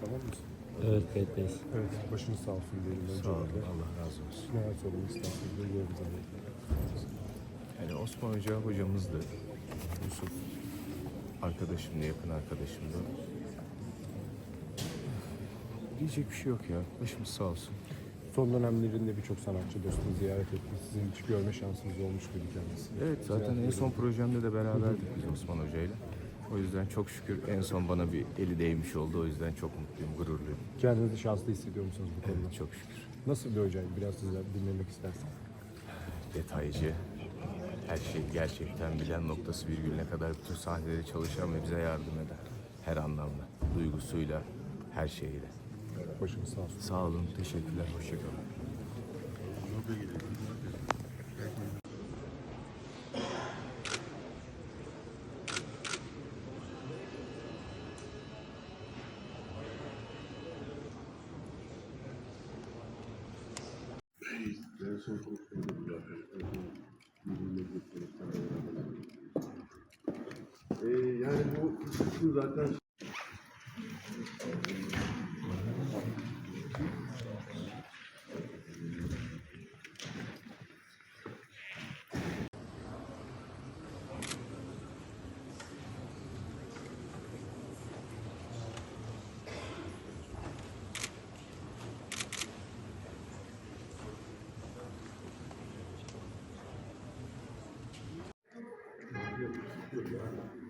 Tamam mısın? Evet Kayıt Bey. Evet, başınız sağ olsun diyelim öncelikle. Sağ olun, Allah razı olsun. Ne hayat olun İstanbul'da yolumuza Yani Osman Hoca hocamızdı. Yusuf arkadaşımdı, yakın arkadaşımdı. Diyecek bir şey yok ya. Başımız sağ olsun. Son dönemlerinde birçok sanatçı dostunu ziyaret etti. Sizin hiç görme şansınız olmuş muydu kendisi? Evet zaten en son projemde de beraberdik biz Osman Hoca'yla. O yüzden çok şükür en son bana bir eli değmiş oldu. O yüzden çok mutluyum, gururluyum. Kendinizi şanslı hissediyor musunuz bu konuda? Evet, çok şükür. Nasıl bir hocaydı? Biraz sizden dinlemek isterseniz. Detaycı, her şeyi gerçekten bilen noktası virgülüne kadar bütün sahneleri çalışan ve bize yardım eden. Her anlamda. Duygusuyla, her şeyiyle. Başınız sağ olsun. Sağ olun, teşekkürler, hoşçakalın. Ee, yani bu şu zaten Hocamızı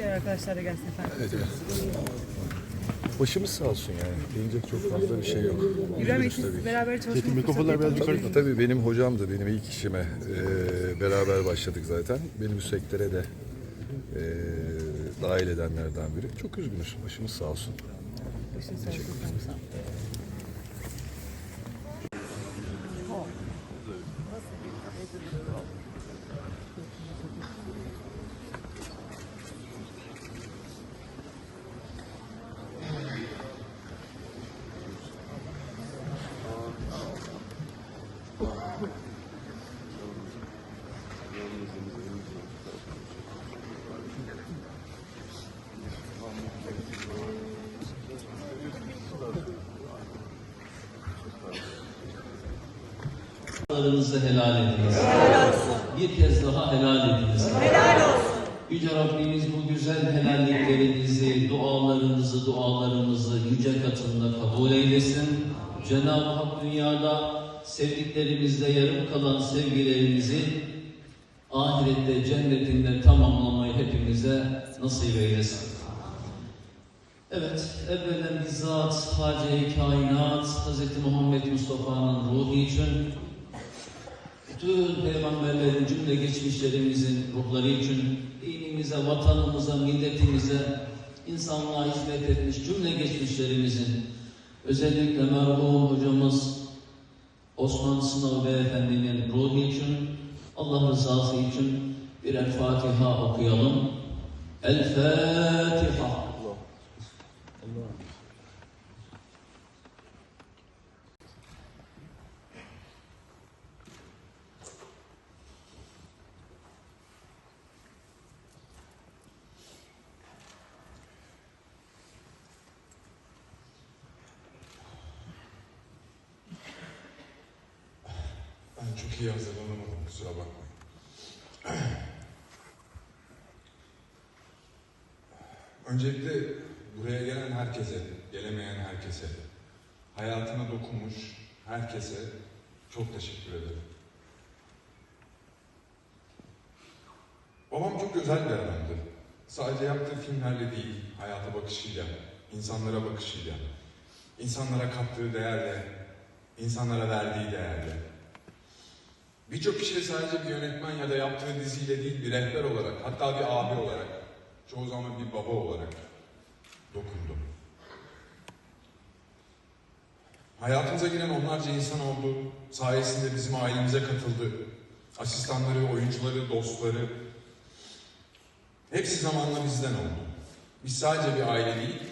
Diğer arkadaşlar da gelsin efendim. Evet, evet. Başımız sağ olsun yani. Diyecek çok fazla bir şey yok. İbrahim Bey Üzgünüz tabii siz ki. beraber çalışmak fırsatı Tabii, tabii benim hocamdı, benim ilk işime e, beraber başladık zaten. Beni bu sektöre de e, dahil edenlerden biri. Çok üzgünüz, başımız sağ olsun. Başınız sağ olsun efendim. Sağ olun. Haklarınızı helal ediniz. Bir kez daha helal ediniz. Yüce Rabbimiz bu güzel helalliklerinizi, dualarınızı, dualarımızı yüce katında kabul eylesin. Cenab-ı Hak dünyada sevdiklerimizle yarım kalan sevgilerimizi ahirette cennetinde tamamlamayı hepimize nasip eylesin. Evet, evvelen bizzat Hacı-i Kainat Hz. Muhammed Mustafa'nın ruhu için bütün peygamberlerin cümle geçmişlerimizin ruhları için dinimize, vatanımıza, milletimize, insanlığa hizmet etmiş cümle geçmişlerimizin özellikle merhum hocamız Osman Sınav Beyefendi'nin ruhu için Allah rızası için birer Fatiha okuyalım. El Fatiha. Ben çok iyi hazırlanamadım kusura bakmayın. Öncelikle buraya gelen herkese, gelemeyen herkese, hayatına dokunmuş herkese çok teşekkür ederim. Babam çok özel bir adamdı. Sadece yaptığı filmlerle değil, hayata bakışıyla, insanlara bakışıyla, insanlara kattığı değerle, insanlara verdiği değerle, Birçok kişiye sadece bir yönetmen ya da yaptığı diziyle değil bir rehber olarak, hatta bir abi olarak, çoğu zaman bir baba olarak dokundu. Hayatımıza giren onlarca insan oldu. Sayesinde bizim ailemize katıldı. Asistanları, oyuncuları, dostları. Hepsi zamanla bizden oldu. Biz sadece bir aile değil,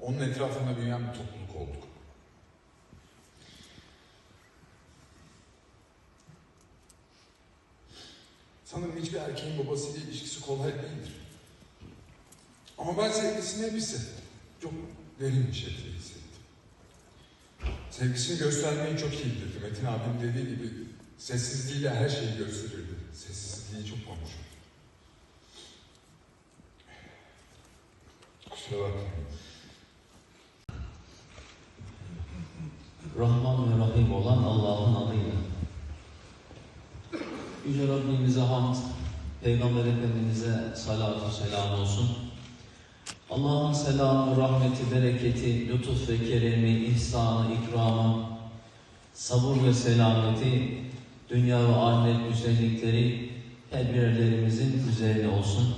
onun etrafında büyüyen bir topluluk Sanırım hiçbir erkeğin babasıyla ilişkisi kolay değildir. Ama ben sevgisini hep hissettim. Çok derin bir şekilde hissettim. Sevgisini göstermeyi çok iyi bilirdi. Metin abim dediği gibi sessizliğiyle her şeyi gösterirdi. Sessizliği çok konuşurdu. Kusura bakmayın. Peygamber Efendimiz'e salatu selam olsun. Allah'ın selamı, rahmeti, bereketi, lütuf ve keremi, ihsanı, ikramı, sabır ve selameti, dünya ve ahiret güzellikleri her birlerimizin üzerine olsun.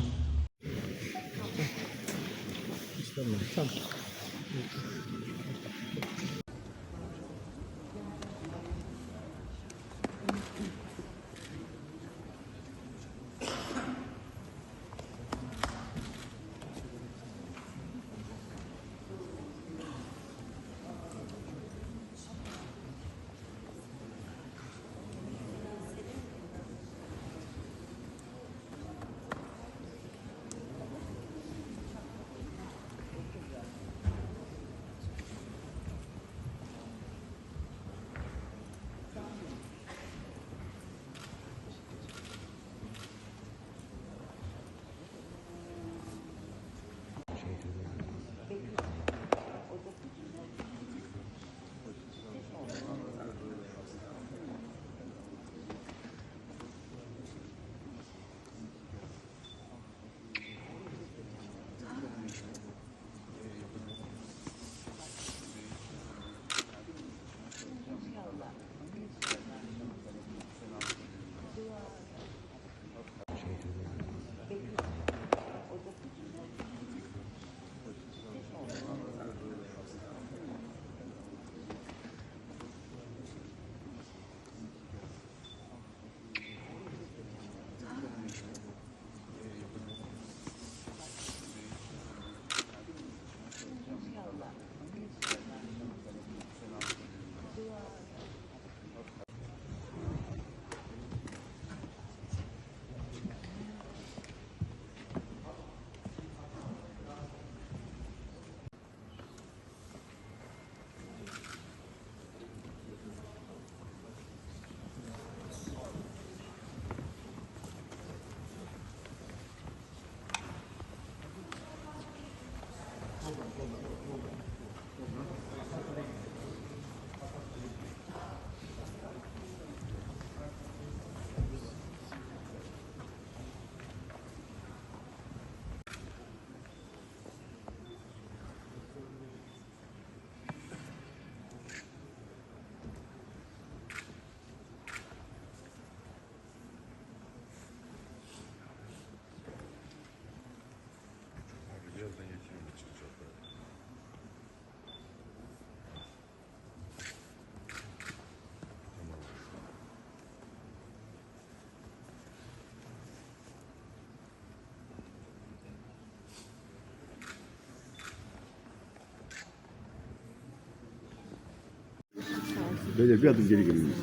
Böyle bir adım geri geliyoruz.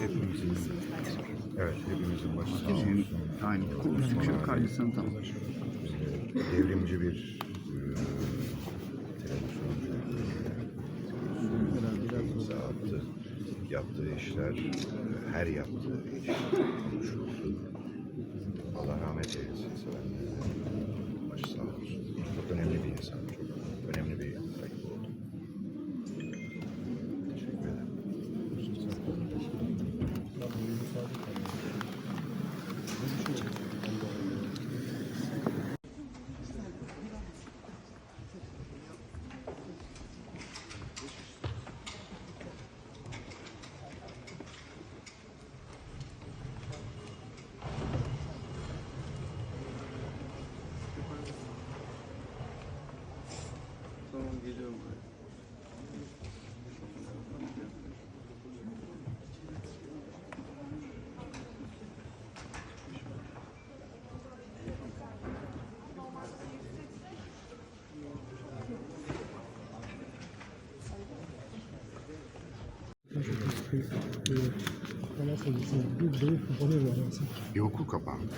Hepimizin, evet hepimizin başı sağ olsun. yani konuştukça karşısında tam. Devrimci bir e, imza attı. Yaptığı işler, her yaptığı iş konuşuldu. Allah rahmet eylesin. Başı sağ olsun. Çok önemli bir insan. Çok önemli bir kayıp oldu. Teşekkür ederim. Bir okul kapandı.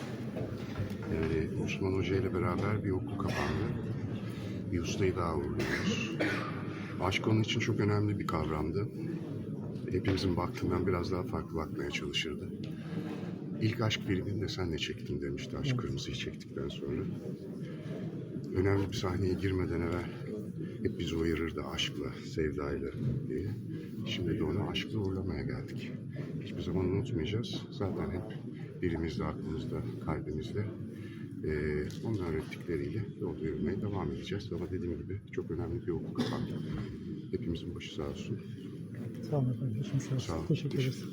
Yani Osman Hoca ile beraber bir okul kapandı. Bir ustayı daha uğurluyoruz. Aşk onun için çok önemli bir kavramdı. Hepimizin baktığından biraz daha farklı bakmaya çalışırdı. İlk aşk filmini de sen de çektin demişti Aşk Kırmızı'yı çektikten sonra. Önemli bir sahneye girmeden evvel hep bizi uyarırdı aşkla, sevdayla diye. Şimdi de onu aşkla uğurlamaya geldik. Hiçbir zaman unutmayacağız. Zaten hep dilimizde, aklımızda, kalbimizde. Ee, onun öğrettikleriyle yolda yürümeye devam edeceğiz. Ama dediğim gibi çok önemli bir okul kapandı. Hepimizin başı sağ olsun. Sağ olun efendim. Sağ olun. Teşekkür ederiz.